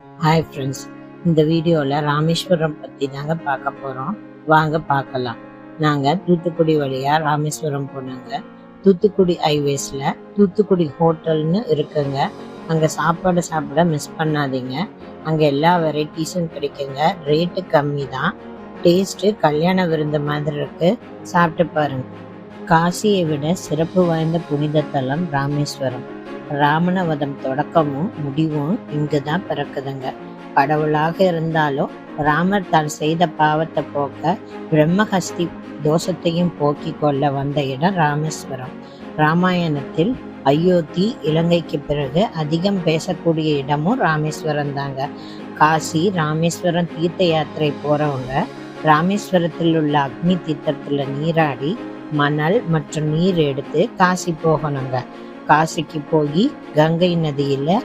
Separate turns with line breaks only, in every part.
Hi friends இந்த வீடியோவில் ராமேஸ்வரம் பற்றி தாங்க பார்க்க போகிறோம் வாங்க பார்க்கலாம். நாங்கள் தூத்துக்குடி வழியாக ராமேஸ்வரம் போனாங்க. தூத்துக்குடி ஹைவேஸில் தூத்துக்குடி ஹோட்டல்னு இருக்குங்க. அங்கே சாப்பாடு சாப்பிட மிஸ் பண்ணாதீங்க. அங்கே எல்லா வெரைட்டிஸும் கிடைக்குங்க. ரேட்டு கம்மி தான் டேஸ்ட்டு கல்யாண விருந்து மாதிரி இருக்கு. சாப்பிட்டு பாருங்க. காசியை விட சிறப்பு வாய்ந்த புனித தலம் ராமேஸ்வரம். ராமணவதம் தொடக்கமும் முடிவும் இங்கு தான் பிறக்குதுங்க. கடவுளாக இருந்தாலும் ராமர் தான் செய்த பாவத்தை போக்க பிரம்மஹஸ்தி தோஷத்தையும் போக்கிக் கொள்ள வந்த இடம் ராமேஸ்வரம். ராமாயணத்தில் அயோத்தி இலங்கைக்கு பிறகு அதிகம் பேசக்கூடிய இடமும் ராமேஸ்வரம் தாங்க காசி ராமேஸ்வரம் தீர்த்த யாத்திரை போறவங்க ராமேஸ்வரத்தில் உள்ள அக்னி தீர்த்தத்துல நீராடி மணல் மற்றும் நீர் எடுத்து காசி போகணுங்க. காசிக்கு போய் கங்கை நதியில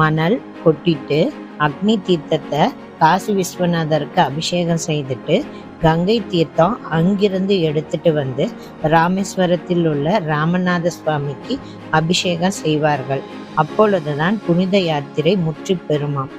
மணல் கொட்டிட்டு அக்னி தீர்த்தத்தை காசி விஸ்வநாதருக்கு அபிஷேகம் செய்துட்டு கங்கை தீர்த்தம் அங்கிருந்து எடுத்துட்டு வந்து ராமேஸ்வரத்தில் உள்ள ராமநாத சுவாமிக்கு அபிஷேகம் செய்வார்கள். அப்பொழுதுதான் புனித யாத்திரை முற்றி பெறுமாம்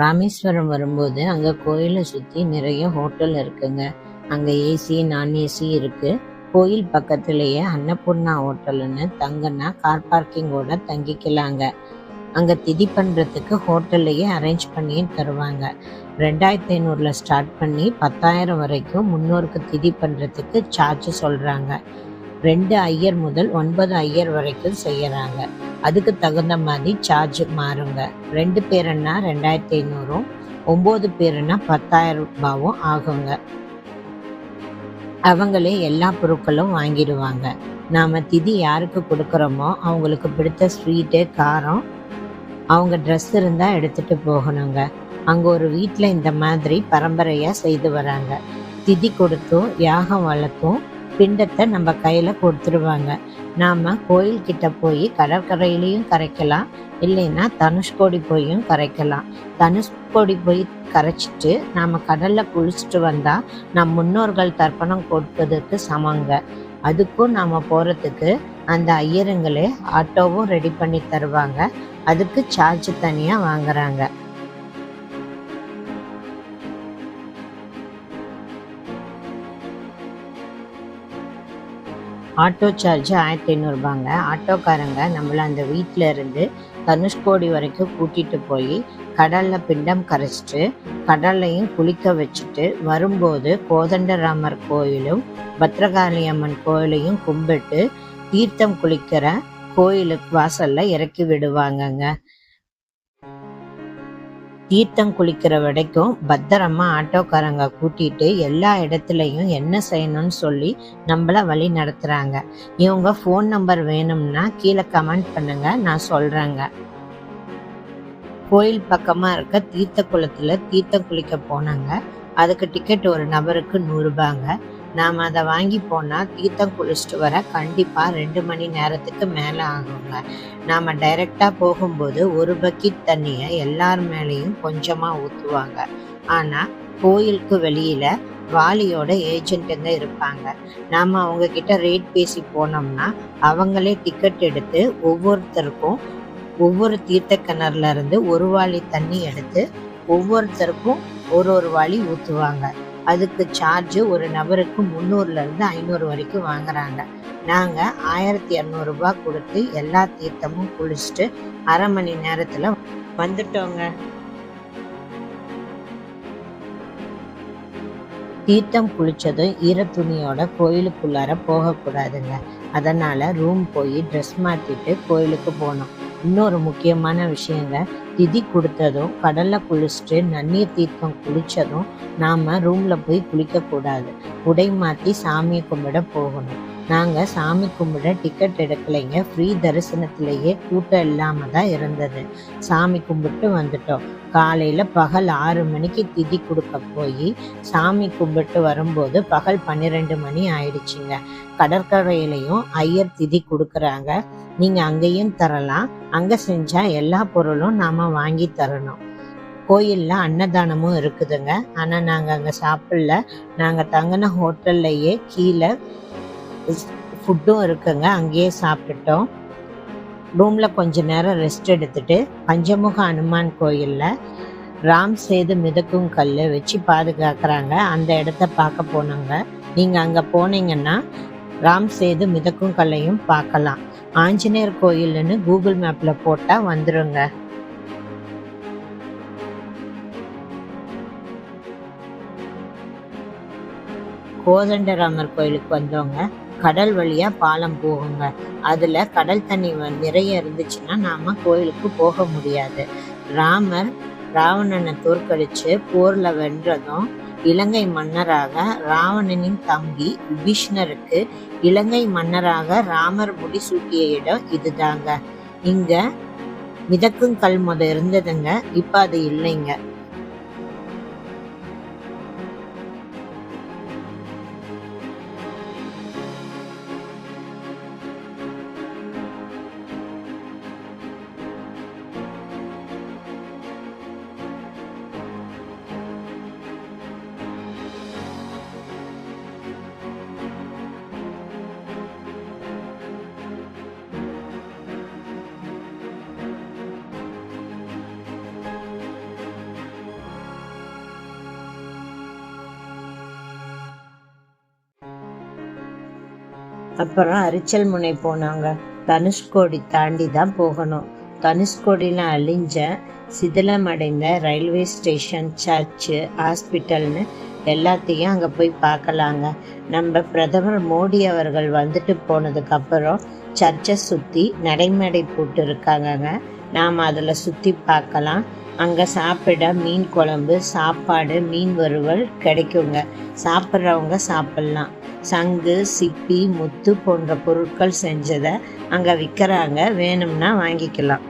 ராமேஸ்வரம் வரும்போது அங்கே கோயிலை சுற்றி நிறைய ஹோட்டல் இருக்குங்க. அங்கே ஏசி நான் ஏசி இருக்குது கோயில் பக்கத்துலேயே அன்னபூர்ணா ஹோட்டல்னு தங்கன்னா கார் பார்க்கிங்கோட தங்கிக்கலாங்க. அங்கே திதி பண்ணுறதுக்கு ஹோட்டல்லையே அரேஞ்ச் பண்ணியும் தருவாங்க. ரெண்டாயிரத்தி ஐநூறுல ஸ்டார்ட் பண்ணி பத்தாயிரம் வரைக்கும் முன்னோருக்கு திதி பண்ணுறதுக்கு சார்ஜ் சொல்கிறாங்க ரெண்டு ஐயர் முதல் ஒன்பது ஐயர் வரைக்கும் செய்கிறாங்க அதுக்கு தகுந்த மாதிரி சார்ஜ் மாறுங்க. ரெண்டு பேருன்னா ரெண்டாயிரத்தி ஐநூறும் ஒம்பது பேருன்னா பத்தாயிரம் ரூபாவும் ஆகுங்க. அவங்களே எல்லா பொருட்களும் வாங்கிடுவாங்க. நாம் திதி யாருக்கு கொடுக்குறோமோ அவங்களுக்கு பிடித்த ஸ்வீட்டு காரம் அவங்க ட்ரெஸ் இருந்தால் எடுத்துட்டு போகணுங்க. அங்கே ஒரு வீட்டில் இந்த மாதிரி பரம்பரையாக செய்து வராங்க. திதி கொடுத்தும் யாகம் வளர்த்தும் பிண்டத்தை நம்ம கையில் கொடுத்துருவாங்க. நாம் கோயில்கிட்ட போய் கடற்கரையிலையும் கரைக்கலாம். இல்லைன்னா தனுஷ்கோடி போயும் கரைக்கலாம். தனுஷ்கோடி போய் கரைச்சிட்டு நாம் கடலில் குளிச்சுட்டு வந்தால் நம் முன்னோர்கள் தர்ப்பணம் கொடுப்பதற்கு சமங்க. அதுக்கும் நாம் போகிறதுக்கு அந்த ஐயருங்களே ஆட்டோவும் ரெடி பண்ணி தருவாங்க. அதுக்கு சார்ஜ் தனியாக வாங்குறாங்க. ஆட்டோ சார்ஜ் ஆயிரத்தி ஐநூறுபாங்க. ஆட்டோக்காரங்க நம்மளை அந்த வீட்டில் இருந்து தனுஷ்கோடி வரைக்கும் கூட்டிகிட்டு போய் கடலில் பிண்டம் கரைச்சிட்டு கடல்லையும் குளிக்க வச்சுட்டு வரும்போது கோதண்டராமர் கோயிலும் பத்ரகாளி அம்மன் கோயிலையும் கும்பிட்டு தீர்த்தம் குளிக்கிற கோயிலுக்கு வாசலில் இறக்கி விடுவாங்கங்க. தீர்த்தம் குளிக்கிற வரைக்கும் பத்திரமா ஆட்டோக்காரங்க கூட்டிட்டு எல்லா இடத்துலையும் என்ன செய்யணும்னு சொல்லி நம்மள வழி நடத்துறாங்க. இவங்க ஃபோன் நம்பர் வேணும்னா கீழே கமெண்ட் பண்ணுங்க நான் சொல்றேங்க. கோயில் பக்கமா இருக்க தீர்த்த குளத்துல தீர்த்தம் குளிக்க போனாங்க. அதுக்கு டிக்கெட் ஒரு நபருக்கு நூறுபாங்க. நாம் அதை வாங்கி போனால் தீர்த்தம் குளிச்சுட்டு வர கண்டிப்பாக ரெண்டு மணி நேரத்துக்கு மேலே ஆகுங்க. நாம் டைரெக்டாக போகும்போது ஒரு பக்கெட் தண்ணியை எல்லார் மேலேயும் கொஞ்சமாக ஊற்றுவாங்க ஆனால் கோயிலுக்கு வெளியில் வாலியோட ஏஜென்ட்டுங்க இருப்பாங்க? நாம் அவங்க கிட்ட ரேட் பேசி போனோம்னா அவங்களே டிக்கெட் எடுத்து ஒவ்வொருத்தருக்கும் ஒவ்வொரு தீர்த்த கிணறுல இருந்து ஒரு வாளி தண்ணி எடுத்து ஒவ்வொருத்தருக்கும் ஒரு ஒரு வாளி ஊற்றுவாங்க அதுக்கு சார்ஜு ஒரு நபருக்கு முந்நூறுலேருந்து ஐநூறு வரைக்கும் வாங்குறாங்க. நாங்கள் ஆயிரத்தி இரநூறுபா கொடுத்து எல்லா தீர்த்தமும் குளிச்சுட்டு அரை மணி நேரத்தில் வந்துட்டோங்க. தீர்த்தம் குளித்ததும் ஈர துணியோட கோயிலுக்குள்ளார போகக்கூடாதுங்க. அதனால் ரூம் போய் ட்ரெஸ் மாற்றிட்டு கோயிலுக்கு போனோம். இன்னொரு முக்கியமான விஷயங்க திதி கொடுத்ததும் கடல்ல குளிச்சுட்டு நன்னீர் தீர்த்தம் குளிச்சதும் நாம ரூம்ல போய் குளிக்க கூடாது உடை மாத்தி சாமியை கும்பிட போகணும். நாங்கள் சாமி கும்பிட டிக்கெட் எடுக்கலைங்க. ஃப்ரீ தரிசனத்திலேயே கூட்டம் இல்லாம தான் இருந்தது. சாமி கும்பிட்டு வந்துட்டோம். காலையில் பகல் ஆறு மணிக்கு திதி கொடுக்க போய் சாமி கும்பிட்டு வரும்போது பகல் பன்னிரெண்டு மணி ஆயிடுச்சுங்க. கடற்கரையிலையும் ஐயர் திதி கொடுக்குறாங்க. நீங்கள் அங்கேயும் தரலாம். அங்கே செஞ்சால் எல்லா பொருளும் நாம் வாங்கி தரணும். கோயிலில் அன்னதானமும் இருக்குதுங்க. ஆனால் நாங்கள் அங்கே சாப்பிடல. நாங்கள் தங்கின ஹோட்டல்லையே கீழே ஃபுட்டும் இருக்குங்க. அங்கேயே சாப்பிட்டுட்டோம். ரூமில் கொஞ்ச நேரம் ரெஸ்ட் எடுத்துட்டு பஞ்சமுக அனுமான் கோயிலில் ராம் சேது மிதக்கும் கல் வச்சு பாதுகாக்கிறாங்க. அந்த இடத்த பார்க்க போனோங்க. நீங்கள் அங்கே போனீங்கன்னா ராம் சேது மிதக்கும் கல்லையும் பார்க்கலாம். ஆஞ்சநேயர் கோயில்னு கூகுள் மேப்பில் போட்டால் வந்துருங்க. கோதண்டராமர் கோயிலுக்கு வந்தவங்க கடல் வழியாக பாலம் போகுங்க. அதில் கடல் தண்ணி நிறைய இருந்துச்சுன்னா நாம் கோயிலுக்கு போக முடியாது. ராமர் ராவணனை தோற்கடித்து போரில் வென்றதும் இலங்கை மன்னராக ராவணனின் தம்பி விபீஷ்ணருக்கு இலங்கை மன்னராக ராமர் முடிசூட்டிய இடம் இதுதாங்க. இங்க மிதக்கும் கல் முத இருந்ததுங்க. இப்போ அது இல்லைங்க. அப்புறம் அரிச்சல் முனை போனாங்க. தனுஷ்கோடி தாண்டி தான் போகணும். தனுஷ்கோடியில் அழிஞ்ச சிதிலமடைந்த ரயில்வே ஸ்டேஷன் சர்ச்சு ஹாஸ்பிட்டல்னு எல்லாத்தையும் அங்கே போய் பார்க்கலாங்க. நம்ம பிரதமர் மோடி அவர்கள் வந்துட்டு போனதுக்கப்புறம் சர்ச்சை சுற்றி நடைமேடை போட்டு இருக்காங்கங்க. நாம் அதில் சுற்றி பார்க்கலாம். அங்கே சாப்பிட மீன் குழம்பு சாப்பாடு மீன் வறுவல் கிடைக்குங்க. சாப்பிட்றவங்க சாப்பிட்லாம். சங்கு சிப்பி முத்து போன்ற பொருட்கள் செஞ்சதை அங்கே விற்கிறாங்க. வேணும்னா வாங்கிக்கலாம்.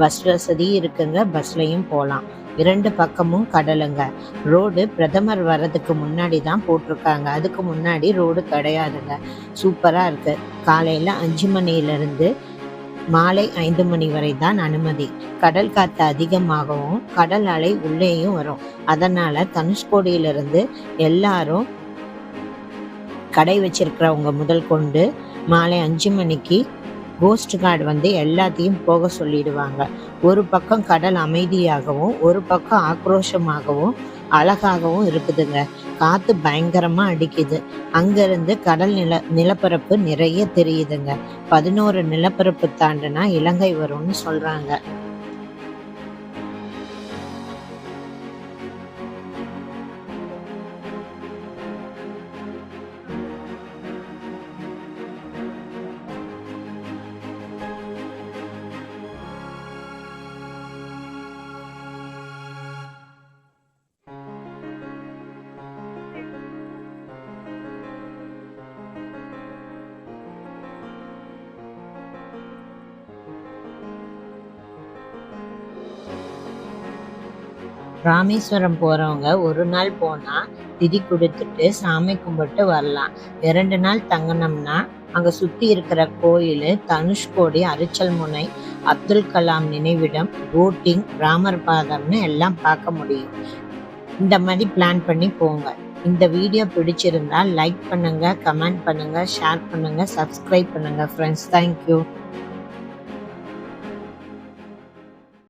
பஸ் வசதி இருக்குங்க. பஸ்லையும் போகலாம். இரண்டு பக்கமும் கடலுங்க. ரோடு பிரதமர் வர்றதுக்கு முன்னாடி தான் போட்டிருக்காங்க. அதுக்கு முன்னாடி ரோடு கிடையாதுங்க. சூப்பராக இருக்குது காலையில் அஞ்சு மணிலேருந்து மாலை ஐந்து மணி வரை தான் அனுமதி. கடல் காற்று அதிகமாகவும் கடல் அலை உள்ளேயும் வரும். அதனால தனுஷ்கோடியிலிருந்து எல்லாரும் கடை வச்சிருக்கிறவங்க முதல் கொண்டு மாலை அஞ்சு மணிக்கு கோஸ்ட் கார்டு வந்து எல்லாத்தையும் போக சொல்லிடுவாங்க. ஒரு பக்கம் கடல் அமைதியாகவும் ஒரு பக்கம் ஆக்ரோஷமாகவும் அழகாகவும் இருக்குதுங்க. காத்து பயங்கரமா அடிக்குது. அங்கிருந்து கடல் நில நிலப்பரப்பு நிறைய தெரியுதுங்க. பதினோரு நிலப்பரப்பு தாண்டுனா இலங்கை வரும்னு சொல்றாங்க. ராமேஸ்வரம் போகிறவங்க ஒரு நாள் போனால் திதி கொடுத்துட்டு சாமி கும்பிட்டு வரலாம். இரண்டு நாள் தங்கினோம்னா அங்கே சுற்றி இருக்கிற கோயில் தனுஷ்கோடி அரிச்சல் முனை அப்துல் கலாம் நினைவிடம் போட்டிங் ராமர் பாதம்னு எல்லாம் பார்க்க முடியும். இந்த மாதிரி பிளான் பண்ணி போங்க. இந்த வீடியோ பிடிச்சிருந்தா லைக் பண்ணுங்கள் கமெண்ட் பண்ணுங்கள் ஷேர் பண்ணுங்கள் சப்ஸ்கிரைப் பண்ணுங்கள் ஃப்ரெண்ட்ஸ் தேங்க்யூ